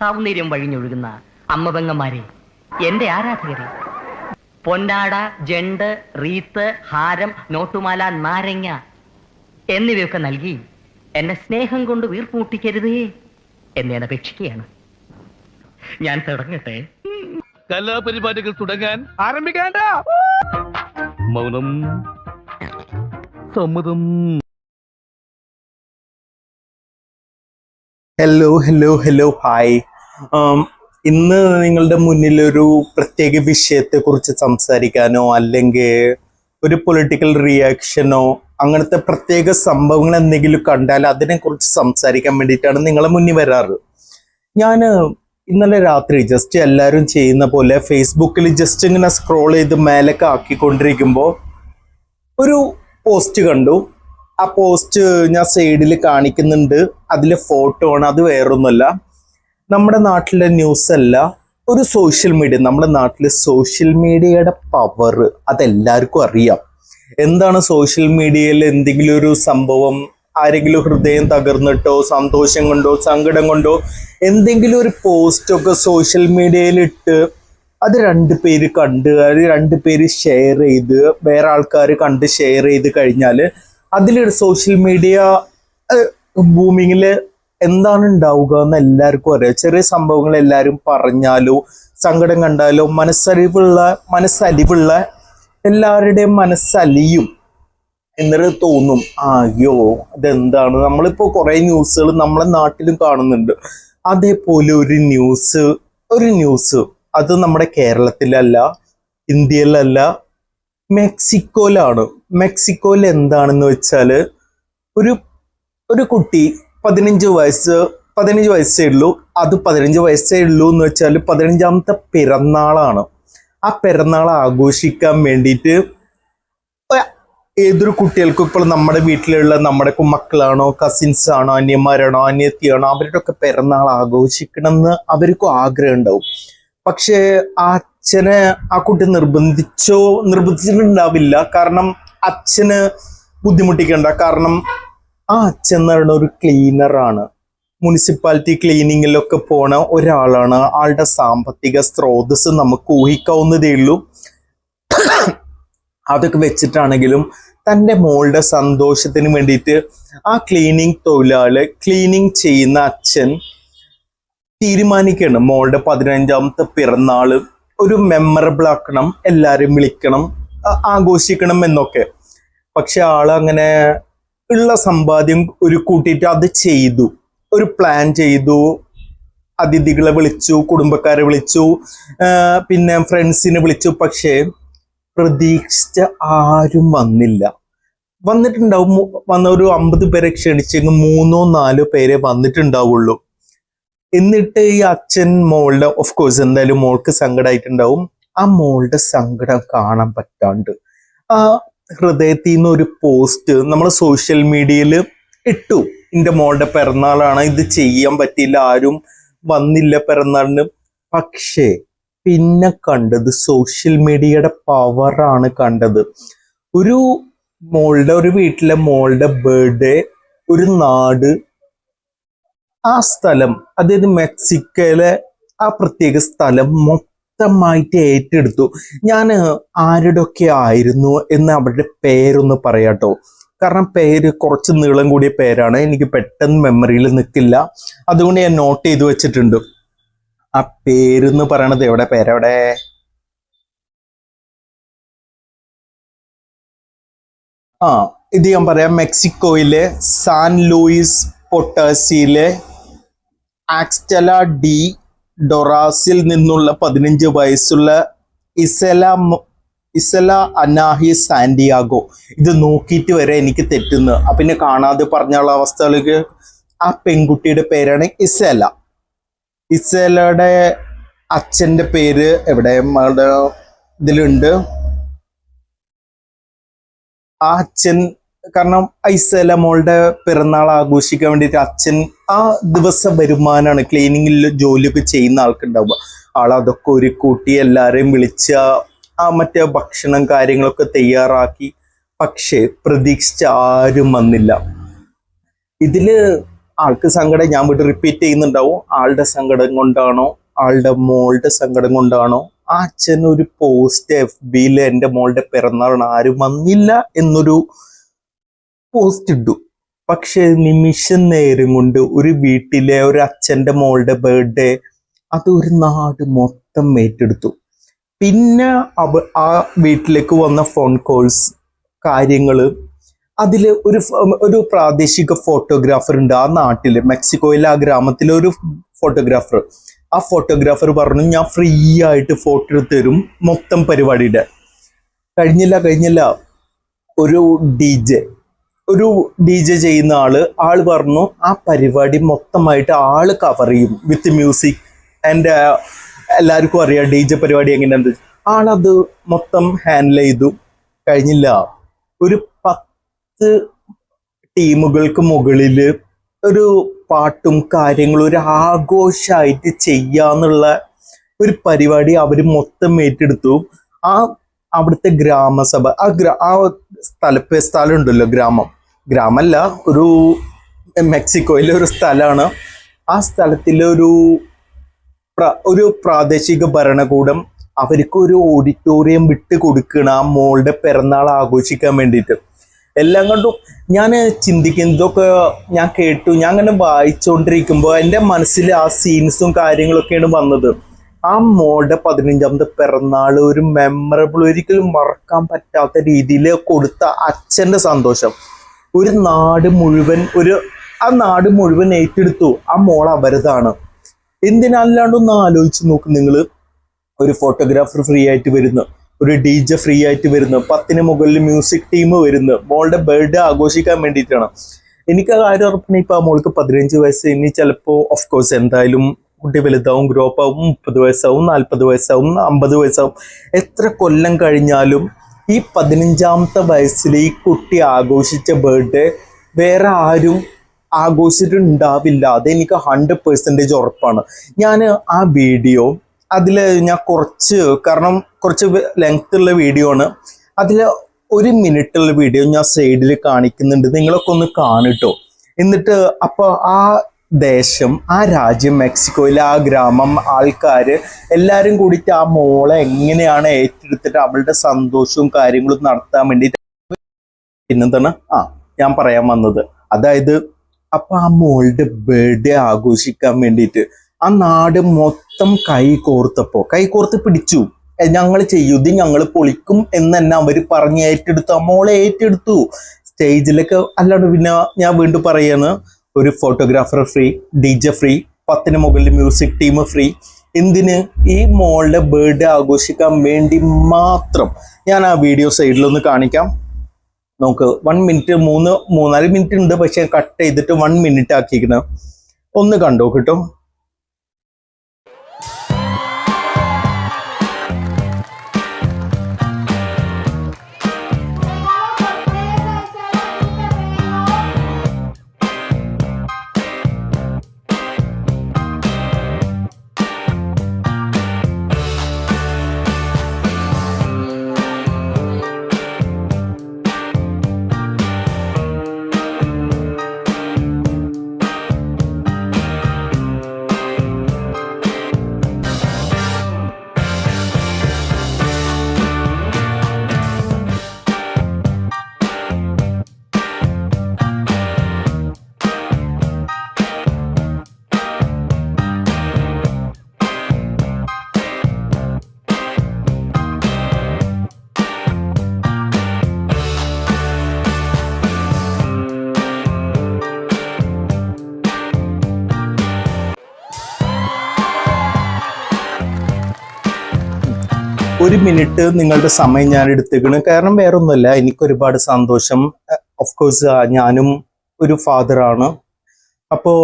സൗന്ദര്യം വഴിഞ്ഞൊഴുകുന്ന അമ്മപെങ്ങന്മാരെ എന്റെ ആരാധകരെ. പൊന്നാട ജണ്ട് റീത്ത് ഹാരം നോട്ടുമാല നാരങ്ങ എന്നിവയൊക്കെ നൽകി എന്നെ സ്നേഹം കൊണ്ട് വീർപ്പൂട്ടിക്കരുതേ എന്ന് ഞാൻ അപേക്ഷിക്കുകയാണ് ഞാൻ തുടങ്ങട്ടെ. കലാപരിപാടികൾ തുടങ്ങാൻ ആരംഭിക്കേണ്ട? മൗനം സമ്മതം. ഹലോ ഹലോ ഹലോ ഹായ് ഇന്ന് നിങ്ങളുടെ മുന്നിൽ ഒരു പ്രത്യേക വിഷയത്തെ കുറിച്ച് സംസാരിക്കാനോ അല്ലെങ്കിൽ ഒരു പൊളിറ്റിക്കൽ റിയാക്ഷനോ അങ്ങനത്തെ പ്രത്യേക സംഭവങ്ങൾ എന്തെങ്കിലും കണ്ടാൽ അതിനെക്കുറിച്ച് സംസാരിക്കാൻ വേണ്ടിയിട്ടാണ് നിങ്ങളെ മുന്നിൽ വരാറ്. ഞാൻ ഇന്നലെ രാത്രി ജസ്റ്റ് എല്ലാവരും ചെയ്യുന്ന പോലെ ഫേസ്ബുക്കിൽ ജസ്റ്റ് ഇങ്ങനെ സ്ക്രോൾ ചെയ്ത് മേലൊക്കെ ആക്കിക്കൊണ്ടിരിക്കുമ്പോൾ ഒരു പോസ്റ്റ് കണ്ടു. ആ പോസ്റ്റ് ഞാൻ സൈഡിൽ കാണിക്കുന്നുണ്ട്. അതിലെ ഫോട്ടോ ആണ് അത് വേറൊന്നുമല്ല. നമ്മുടെ നാട്ടിലെ ന്യൂസ് അല്ല ഒരു സോഷ്യൽ മീഡിയ നമ്മുടെ നാട്ടിലെ സോഷ്യൽ മീഡിയയുടെ പവർ അതെല്ലാവർക്കും അറിയാം. എന്താണ് സോഷ്യൽ മീഡിയയിൽ എന്തെങ്കിലും ഒരു സംഭവം ആരെങ്കിലും ഹൃദയം തകർന്നിട്ടോ സന്തോഷം കൊണ്ടോ സങ്കടം കൊണ്ടോ എന്തെങ്കിലും ഒരു പോസ്റ്റൊക്കെ സോഷ്യൽ മീഡിയയിൽ ഇട്ട് അത് രണ്ട് പേര് കണ്ട് അത് രണ്ട് പേര് ഷെയർ ചെയ്ത് വേറെ ആൾക്കാർ കണ്ട് ഷെയർ ചെയ്ത് കഴിഞ്ഞാൽ അതിൽ സോഷ്യൽ മീഡിയ ബൂമിങ്ങിൽ എന്താണ് ഉണ്ടാവുക എന്ന് എല്ലാവർക്കും അറിയാം. ചെറിയ സംഭവങ്ങൾ എല്ലാവരും പറഞ്ഞാലോ സങ്കടം കണ്ടാലോ മനസ്സലിവുള്ള മനസ്സലിവുള്ള എല്ലാവരുടെയും മനസ്സലിയും എന്നിട്ട് തോന്നും. അയ്യോ അതെന്താണ്? നമ്മളിപ്പോ കുറെ ന്യൂസുകൾ നമ്മളെ നാട്ടിലും കാണുന്നുണ്ട്. അതേപോലെ ഒരു ന്യൂസ് ഒരു ന്യൂസ് അത് നമ്മുടെ കേരളത്തിലല്ല ഇന്ത്യയിലല്ല മെക്സിക്കോയിലാണ്. മെക്സിക്കോയിൽ എന്താണെന്ന് വെച്ചാൽ ഒരു ഒരു കുട്ടി പതിനഞ്ച് വയസ്സ് പതിനഞ്ച് വയസ്സേ ഉള്ളൂ. അത് പതിനഞ്ച് വയസ്സേ ഉള്ളൂ എന്ന് വെച്ചാൽ പതിനഞ്ചാമത്തെ പിറന്നാളാണ്. ആ പിറന്നാൾ ആഘോഷിക്കാൻ വേണ്ടിയിട്ട് ഏതൊരു കുട്ടികൾക്കും ഇപ്പോൾ നമ്മുടെ വീട്ടിലുള്ള നമ്മുടെ മക്കളാണോ കസിൻസ് ആണോ അന്യന്മാരാണോ അന്യത്തിയാണോ അവരുടെ ഒക്കെ പിറന്നാൾ ആഘോഷിക്കണം എന്ന് അവർക്കും ആഗ്രഹം ഉണ്ടാവും. പക്ഷേ ആ അച്ഛനെ ആ കുട്ടി നിർബന്ധിച്ചോ നിർബന്ധിച്ചിട്ടുണ്ടാവില്ല. കാരണം അച്ഛന് ബുദ്ധിമുട്ടിക്കണ്ട. കാരണം ആ അച്ഛൻ എന്ന് പറയുന്ന ഒരു ക്ലീനറാണ് മുനിസിപ്പാലിറ്റി ക്ലീനിങ്ങിലൊക്കെ പോണ ഒരാളാണ്. ആളുടെ സാമ്പത്തിക സ്രോതസ് നമുക്ക് ഊഹിക്കാവുന്നതേ ഉള്ളൂ. അതൊക്കെ വെച്ചിട്ടാണെങ്കിലും തന്റെ മോളുടെ സന്തോഷത്തിന് വേണ്ടിയിട്ട് ആ ക്ലീനിങ് തൊഴിലാളി ക്ലീനിങ് ചെയ്യുന്ന അച്ഛൻ തീരുമാനിക്കണം മോളുടെ പതിനഞ്ചാമത്തെ പിറന്നാൾ ഒരു മെമ്മറബിൾ ആക്കണം എല്ലാവരും വിളിക്കണം ആഘോഷിക്കണം എന്നൊക്കെ. പക്ഷെ ആളങ്ങനെ ഉള്ള സമ്പാദ്യം ഒരു കൂട്ടിയിട്ട് അത് ചെയ്തു. ഒരു പ്ലാൻ ചെയ്തു. അതിഥികളെ വിളിച്ചു കുടുംബക്കാരെ വിളിച്ചു പിന്നെ ഫ്രണ്ട്സിനെ വിളിച്ചു. പക്ഷേ പ്രതീക്ഷിച്ച ആരും വന്നില്ല. വന്നിട്ടുണ്ടാവും വന്ന ഒരു അമ്പത് പേരെ ക്ഷണിച്ചെങ്കിൽ മൂന്നോ നാലോ പേരെ വന്നിട്ടുണ്ടാവുള്ളൂ. എന്നിട്ട് ഈ അച്ഛൻ മോളുടെ ഓഫ് കോഴ്സ് എന്തായാലും മോൾക്ക് സങ്കടമായിട്ടുണ്ടാവും ആ മോളുടെ സങ്കടം കാണാൻ പറ്റാണ്ട്. ആ ഹൃദയത്തിൽ നിന്ന് ഒരു പോസ്റ്റ് നമ്മൾ സോഷ്യൽ മീഡിയയിൽ ഇട്ടു. എന്റെ മോളുടെ പിറന്നാളാണ് ഇത് ചെയ്യാൻ പറ്റിയില്ല ആരും വന്നില്ല പിറന്നാളിന്. പക്ഷേ പിന്നെ കണ്ടത് സോഷ്യൽ മീഡിയയുടെ പവറാണ് കണ്ടത്. ഒരു മോളുടെ ഒരു വീട്ടിലെ മോളുടെ ബർത്ത്ഡേ ഒരു നാട് ആ സ്ഥലം അതായത് മെക്സിക്കോയിലെ ആ പ്രത്യേക സ്ഥലം മൊത്തമായിട്ട് ഏറ്റെടുത്തു. ഞാൻ ആരുടെയൊക്കെ ആയിരുന്നു എന്ന് അവരുടെ പേരൊന്ന് പറയാട്ടോ. കാരണം പേര് കുറച്ച് നീളം കൂടിയ പേരാണ്. എനിക്ക് പെട്ടെന്ന് മെമ്മറിയിൽ നിൽക്കില്ല. അതുകൊണ്ട് ഞാൻ നോട്ട് ചെയ്ത് വെച്ചിട്ടുണ്ട്. ആ പേരെന്ന് പറയണത് എവിടെ? പേരവിടെ? ആ ഇത് ഞാൻ പറയാം. മെക്സിക്കോയിലെ സാൻ ലൂയിസ് പൊട്ടാസിയിലെ ആക്സ്റ്റല ഡി ഡൊറാസിൽ നിന്നുള്ള പതിനഞ്ച് വയസ്സുള്ള ഇസല ഇസല അനാഹി സാന്റിയാഗോ. ഇത് നോക്കിയിട്ട് വരെ എനിക്ക് തെറ്റുന്നു. പിന്നെ കാണാതെ പറഞ്ഞുള്ള അവസ്ഥകളിലേക്ക് ആ പെൺകുട്ടിയുടെ പേരാണ് ഇസല. ഇസലയുടെ അച്ഛന്റെ പേര് എവിടെ? ഇതിലുണ്ട്. ആ അച്ഛൻ കാരണം ഐസല മോളുടെ പിറന്നാൾ ആഘോഷിക്കാൻ വേണ്ടിയിട്ട് അച്ഛൻ ആ ദിവസ വരുമാനമാണ് ക്ലീനിങ്ങിൽ ജോലിയൊക്കെ ചെയ്യുന്ന ആൾക്കുണ്ടാവുക. ആൾ അതൊക്കെ ഒരു കൂട്ടി എല്ലാവരെയും വിളിച്ച ആ മറ്റേ ഭക്ഷണം കാര്യങ്ങളൊക്കെ തയ്യാറാക്കി. പക്ഷേ പ്രതീക്ഷിച്ച ആരും വന്നില്ല. ഇതിൽ ആൾക്ക് സങ്കടം ഞാൻ വീട്ടിൽ റിപ്പീറ്റ് ചെയ്യുന്നുണ്ടാവും. ആളുടെ സങ്കടം കൊണ്ടാണോ ആളുടെ മോളുടെ സങ്കടം കൊണ്ടാണോ ആ അച്ഛൻ ഒരു പോസ്റ്റ് എഫ് ബിയിൽ എന്റെ മോളുടെ പിറന്നാളാണ്. ആരും വന്നില്ല എന്നൊരു പോസ്റ്റ് ഇട്ടു. പക്ഷെ നിമിഷ നേരം കൊണ്ട് ഒരു വീട്ടിലെ ഒരു അച്ഛന്റെ മോളുടെ ബർത്ത്ഡേ അത് ഒരു നാട് മൊത്തം ഏറ്റെടുത്തു. പിന്നെ അവ ആ വീട്ടിലേക്ക് വന്ന ഫോൺ കോൾസ് കാര്യങ്ങൾ അതിൽ ഒരു ഒരു പ്രാദേശിക ഫോട്ടോഗ്രാഫർ ഉണ്ട് ആ നാട്ടിൽ മെക്സിക്കോയിലെ ആ ഗ്രാമത്തിലെ ഒരു ഫോട്ടോഗ്രാഫർ ആ ഫോട്ടോഗ്രാഫർ പറഞ്ഞു ഞാൻ ഫ്രീ ആയിട്ട് ഫോട്ടോ തരും മൊത്തം പരിപാടിയുടെ. കഴിഞ്ഞില്ല കഴിഞ്ഞില്ല. ഒരു ഡി ജെ ഒരു ഡി ജെ ചെയ്യുന്ന ആൾ ആൾ പറഞ്ഞു ആ പരിപാടി മൊത്തമായിട്ട് ആൾ കവർ ചെയ്യും വിത്ത് മ്യൂസിക് ആൻഡ് എല്ലാവർക്കും അറിയാം ഡി ജെ പരിപാടി എങ്ങനെയാണ് ആളത് മൊത്തം ഹാൻഡിൽ ചെയ്തു. കഴിഞ്ഞില്ല. ഒരു പത്ത് ടീമുകൾക്ക് മുകളിൽ ഒരു പാട്ടും കാര്യങ്ങളും ഒരു ആഘോഷമായിട്ട് ചെയ്യാന്നുള്ള ഒരു പരിപാടി അവർ മൊത്തം ഏറ്റെടുത്തു. ആ അവിടുത്തെ ഗ്രാമസഭ ആ ഗ്രാ ആ സ്ഥല സ്ഥലമുണ്ടല്ലോ ഗ്രാമം. ഗ്രാമല്ല ഒരു മെക്സിക്കോയിലെ ഒരു സ്ഥലമാണ് ആ സ്ഥലത്തിലെ ഒരു ഒരു പ്രാദേശിക ഭരണകൂടം അവർക്ക് ഒരു ഓഡിറ്റോറിയം വിട്ട് കൊടുക്കണം ആ മോളുടെ പിറന്നാൾ ആഘോഷിക്കാൻ വേണ്ടിയിട്ട്. എല്ലാം കൊണ്ടും ഞാൻ ചിന്തിക്കുന്നതൊക്കെ ഞാൻ കേട്ടു. ഞാൻ അങ്ങനെ വായിച്ചുകൊണ്ടിരിക്കുമ്പോൾ എന്റെ മനസ്സിൽ ആ സീൻസും കാര്യങ്ങളൊക്കെയാണ് വന്നത്. ആ മോളുടെ പതിനഞ്ചാമത്തെ പിറന്നാൾ ഒരു മെമ്മറബിൾ ഒരിക്കലും മറക്കാൻ പറ്റാത്ത രീതിയിൽ കൊടുത്ത അച്ഛന്റെ സന്തോഷം. ഒരു നാട് മുഴുവൻ ഒരു ആ നാട് മുഴുവൻ ഏറ്റെടുത്തു. ആ മോൾ അവരതാണ്. എന്തിനല്ലാണ്ട് ഒന്ന് ആലോചിച്ച് നോക്ക് നിങ്ങൾ ഒരു ഫോട്ടോഗ്രാഫർ ഫ്രീ ആയിട്ട് വരുന്നു. ഒരു ഡി ജെ ഫ്രീ ആയിട്ട് വരുന്നു. പത്തിന് മുകളിൽ മ്യൂസിക് ടീം വരുന്നു. മോളുടെ ബർത്ത്ഡേ ആഘോഷിക്കാൻ വേണ്ടിയിട്ടാണ്. എനിക്ക് ആ കാര്യം ഉറപ്പിന് ഇപ്പം ആ മോൾക്ക് പതിനഞ്ച് വയസ്സ്. ഇനി ചിലപ്പോൾ ഓഫ് കോഴ്സ് എന്തായാലും കുട്ടി വലുതാവും ഗ്രോപ്പ് ആവും മുപ്പത് വയസ്സാവും നാൽപ്പത് വയസ്സാവും അമ്പത് വയസ്സാവും. എത്ര കൊല്ലം കഴിഞ്ഞാലും ഈ പതിനഞ്ചാമത്തെ വയസ്സിൽ ഈ കുട്ടി ആഘോഷിച്ച ബർത്ത്ഡേ വേറെ ആരും ആഘോഷിച്ചിട്ടുണ്ടാവില്ല. അതെനിക്ക് ഹൺഡ്രഡ് പെർസെന്റേജ് ഉറപ്പാണ്. ഞാൻ ആ വീഡിയോ അതിൽ ഞാൻ കുറച്ച് കാരണം കുറച്ച് ലെങ്ത് ഉള്ള വീഡിയോ ആണ്. അതിൽ ഒരു മിനിറ്റ് ഉള്ള വീഡിയോ ഞാൻ സൈഡിൽ കാണിക്കുന്നുണ്ട്. നിങ്ങളൊക്കെ ഒന്ന് കാണിട്ടോ. എന്നിട്ട് അപ്പോൾ ആ ദേശം ആ രാജ്യം മെക്സിക്കോയിലെ ആ ഗ്രാമം ആൾക്കാർ എല്ലാവരും കൂടിയിട്ട് ആ മോളെ എങ്ങനെയാണ് ഏറ്റെടുത്തിട്ട് അവളുടെ സന്തോഷവും കാര്യങ്ങളും നടത്താൻ വേണ്ടിയിട്ട് പിന്നെന്താണ്? ആ ഞാൻ പറയാൻ വന്നത്. അതായത് അപ്പൊ ആ മോളുടെ ബർത്ത്ഡേ ആഘോഷിക്കാൻ വേണ്ടിയിട്ട് ആ നാട് മൊത്തം കൈ കോർത്തപ്പോ കൈ കോർത്ത് പിടിച്ചു. ഞങ്ങൾ ചെയ്യും ഇത് ഞങ്ങൾ പൊളിക്കും എന്ന് തന്നെ അവർ പറഞ്ഞ് ഏറ്റെടുത്തു. ആ മോളെ ഏറ്റെടുത്തു. സ്റ്റേജിലൊക്കെ അല്ലാണ്ട് പിന്നെ ഞാൻ വീണ്ടും പറയാണ് ഒരു photographer free D J free പത്തിന് മുകളിൽ മ്യൂസിക് ടീം ഫ്രീ എന്തിന്? ഈ മോളുടെ ബർത്ത്ഡേ ആഘോഷിക്കാൻ വേണ്ടി മാത്രം ഞാൻ ആ വീഡിയോ സൈഡിലൊന്ന് കാണിക്കാം. നമുക്ക് വൺ മിനിറ്റ് മൂന്ന് മൂന്നാൽ മിനിറ്റ് ഉണ്ട്. പക്ഷെ കട്ട് ചെയ്തിട്ട് വൺ മിനിറ്റ് ആക്കിയിരിക്കണം ഒന്ന് കണ്ടോ കിട്ടോ? മിനിറ്റ് നിങ്ങളുടെ സമയം ഞാൻ എടുത്തേക്കണ്. കാരണം വേറെ ഒന്നുമല്ല എനിക്ക് ഒരുപാട് സന്തോഷം ഓഫ് കോഴ്സ് ഞാനും ഒരു ഫാദറാണ് അപ്പോൾ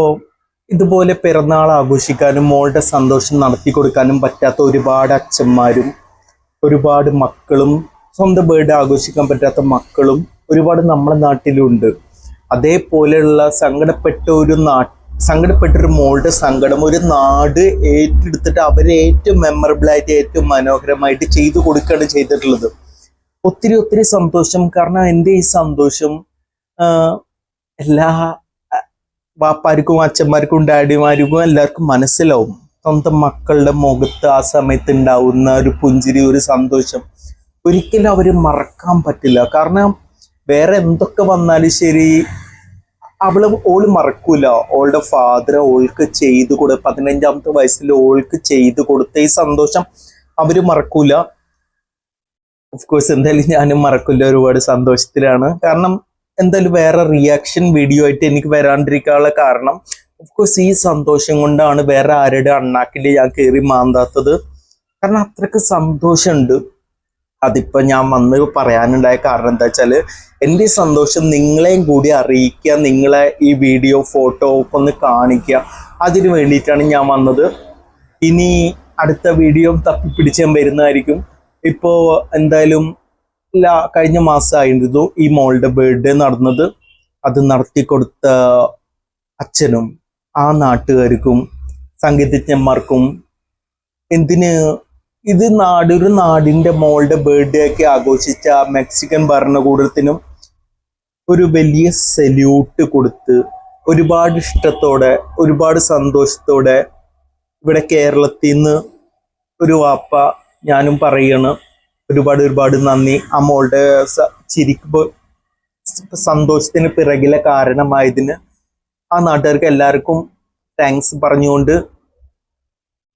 ഇതുപോലെ പിറന്നാൾ ആഘോഷിക്കാനും മോളുടെ സന്തോഷം നടത്തി കൊടുക്കാനും പറ്റാത്ത ഒരുപാട് അച്ഛന്മാരും ഒരുപാട് മക്കളും സ്വന്തം ബർത്ത്ഡേ ആഘോഷിക്കാൻ പറ്റാത്ത മക്കളും ഒരുപാട് നമ്മുടെ നാട്ടിലുണ്ട്. അതേപോലെയുള്ള സങ്കടപ്പെട്ട ഒരു നാ സങ്കടപ്പെട്ട ഒരു മോളുടെ സങ്കടം ഒരു നാട് ഏറ്റെടുത്തിട്ട് അവരെ ഏറ്റവും മെമ്മറബിൾ ആയിട്ട് ഏറ്റവും മനോഹരമായിട്ട് ചെയ്തു കൊടുക്കുകയാണ് ചെയ്തിട്ടുള്ളത്. ഒത്തിരി ഒത്തിരി സന്തോഷം. കാരണം എന്റെ ഈ സന്തോഷം എല്ലാ വാപ്പാർക്കും അച്ഛന്മാർക്കും ഡാഡിമാർക്കും എല്ലാവർക്കും മനസ്സിലാവും. സ്വന്തം മക്കളുടെ മുഖത്ത് ആ സമയത്ത് ഉണ്ടാവുന്ന ഒരു പുഞ്ചിരി ഒരു സന്തോഷം ഒരിക്കലും അവർ മറക്കാൻ പറ്റില്ല. കാരണം വേറെ എന്തൊക്കെ വന്നാലും ശരി അവൾ ഓൾ മറക്കൂല. ഓളുടെ ഫാദർ ഓൾക്ക് ചെയ്തു കൊടു പതിനഞ്ചാമത്തെ വയസ്സിൽ ഓൾക്ക് ചെയ്തു കൊടുത്ത ഈ സന്തോഷം അവർ മറക്കൂല. കോഴ്സ് എന്തായാലും ഞാനും മറക്കില്ല. ഒരുപാട് സന്തോഷത്തിലാണ്. കാരണം എന്തായാലും വേറെ റിയാക്ഷൻ വീഡിയോ ആയിട്ട് എനിക്ക് വരാണ്ടിരിക്കാനുള്ള കാരണം കോഴ്സ് ഈ സന്തോഷം കൊണ്ടാണ് വേറെ ആരുടെ അണ്ണാക്കിൽ ഞാൻ കയറി മാന്താത്തത്. കാരണം അത്രയ്ക്ക് സന്തോഷമുണ്ട്. അതിപ്പോ ഞാൻ വന്ന് പറയാനുണ്ടായ കാരണം എന്താ വെച്ചാൽ എന്റെ സന്തോഷം നിങ്ങളെയും കൂടി അറിയിക്കുക നിങ്ങളെ ഈ വീഡിയോ ഫോട്ടോ ഒക്കെ ഒന്ന് കാണിക്കുക. അതിന് വേണ്ടിയിട്ടാണ് ഞാൻ വന്നത്. ഇനി അടുത്ത വീഡിയോ തപ്പിപ്പിടിച്ച് ഞാൻ വരുന്നതായിരിക്കും. ഇപ്പോൾ എന്തായാലും ലാ കഴിഞ്ഞ മാസമായിരുന്നു ഈ മോളുടെ ബർത്ത്ഡേ നടന്നത്. അത് നടത്തി കൊടുത്ത അച്ഛനും ആ നാട്ടുകാർക്കും സംഗീതജ്ഞന്മാർക്കും എന്തിന് ഇത് നാട് ഒരു നാടിന്റെ മോളുടെ ബർത്ത്ഡേ ഒക്കെ ആഘോഷിച്ച മെക്സിക്കൻ ഭരണകൂടത്തിനും ഒരു വലിയ സല്യൂട്ട് കൊടുത്ത് ഒരുപാട് ഇഷ്ടത്തോടെ ഒരുപാട് സന്തോഷത്തോടെ ഇവിടെ കേരളത്തിൽ നിന്ന് ഒരു വാപ്പ ഞാനും പറയാണ് ഒരുപാട് ഒരുപാട് നന്ദി. ആ മോളുടെ ചിരിക്കുമ്പോൾ ചിരിക്ക് സന്തോഷത്തിന് പിറകിലെ കാരണമായതിന് ആ നാട്ടുകാർക്ക് എല്ലാവർക്കും താങ്ക്സ് പറഞ്ഞുകൊണ്ട്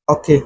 ഓക്കെ